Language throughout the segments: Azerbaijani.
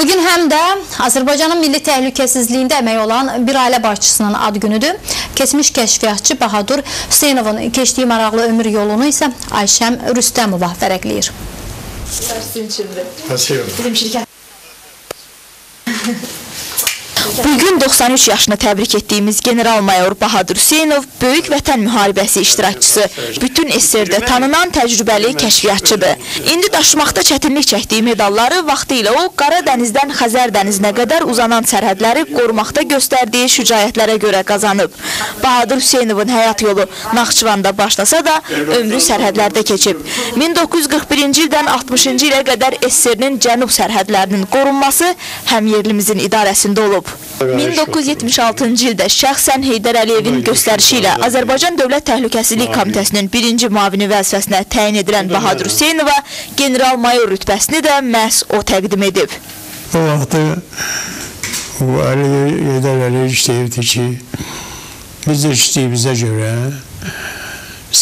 Bugün həm də Azərbaycanın milli təhlükəsizliyində əmək olan bir ailə başçısının ad günüdür. Keçmiş kəşfiyyatçı Bahadur Hüseynovun keçdiyi maraqlı ömür yolunu isə Ayşəm Rüstəmova vərəqləyir. Bizim şirkət. Bugün 93 yaşını təbrik etdiyimiz general-mayor Bahadur Hüseynov böyük vətən müharibəsi iştirakçısı, bütün SSR-də tanınan təcrübəli kəşfiyyatçıdır. İndi daşımaqda çətinlik çəkdiyi medalları vaxtı ilə o Qara dənizdən Xəzər dənizinə qədər uzanan sərhədləri qorumaqda göstərdiyi şücaətlərə görə qazanıb. Bahadur Hüseynovun həyat yolu Naxçıvanda başlasa da ömrü sərhədlərdə keçib. 1941-ci ildən 60-cı ilə qədər SSR-nin cənub sərhədlərinin qorunması həm yerlimizin idarəsində olub. 1976-cı ildə şəxsən Heydər Əliyevin göstərişi ilə Azərbaycan Dövlət Təhlükəsizlik Komitəsinin birinci mavini vəzifəsinə təyin edilən Bahadur Hüseynova general-mayor rütbəsini də məhz o təqdim edib. O vaxtı Heydər Əliyev işləyirdi ki, biz də işləyimizə görə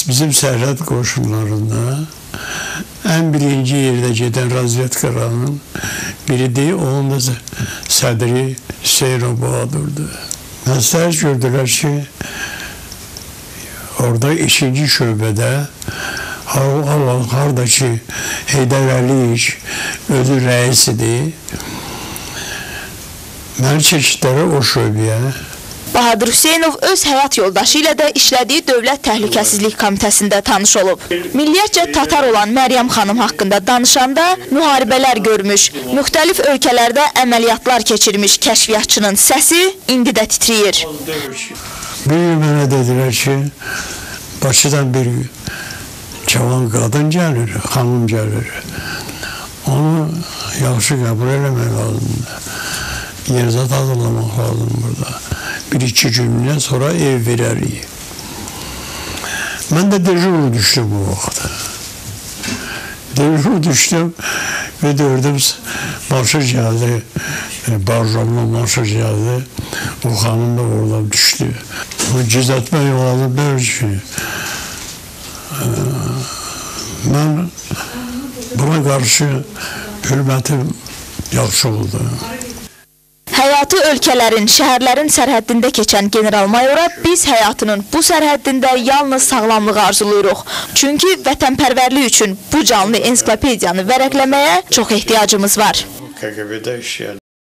bizim sərhəd qoşunlarında ən birinci yerdə gedən razvedka rayonunun biridir. Onun da sədri Hüseynov Bahadurdur. Məsləhət gördülər ki, orada ikinci şöbədə har- harda ki Heydər Əliyev özü rəisidir. Məni çəkdilər o şöbəyə. Bahadur Hüseynov öz həyat yoldaşı ilə də işlədiyi Dövlət Təhlükəsizlik Komitəsində tanış olub. Milliyyətcə tatar olan Məryəm xanım haqqında danışanda müharibələr görmüş, müxtəlif ölkələrdə əməliyyatlar keçirmiş kəşfiyyatçının səsi indi də titrəyir. Bir gün mənə dedilər ki, Bakıdan bir cavan qadın gəlir, xanım gəlir. Onu yaxşı qəbul eləmək lazımdır. Yerzat hazırlamaq lazım burada. Bir-iki gündən sonra ev verərik. Mən də dejur düşdüm bu vaxtda. Dejur düşdüm və gördüm marşa gəldi. Yani Barjamla marşa gəldi. O xanım da oradan düşdü. Bu gizlətmək lazım deyil ki. Mən buna qarşı hürmətim yaxşı oldu. Həyatı ölkələrin, şəhərlərin sərhəddində keçən general-mayora biz həyatının bu sərhəddində yalnız sağlamlığı arzuluyuruq. Çünki vətənpərvərlik üçün bu canlı ensiklopediyanı vərəqləməyə çox ehtiyacımız var. KGB'də işleyen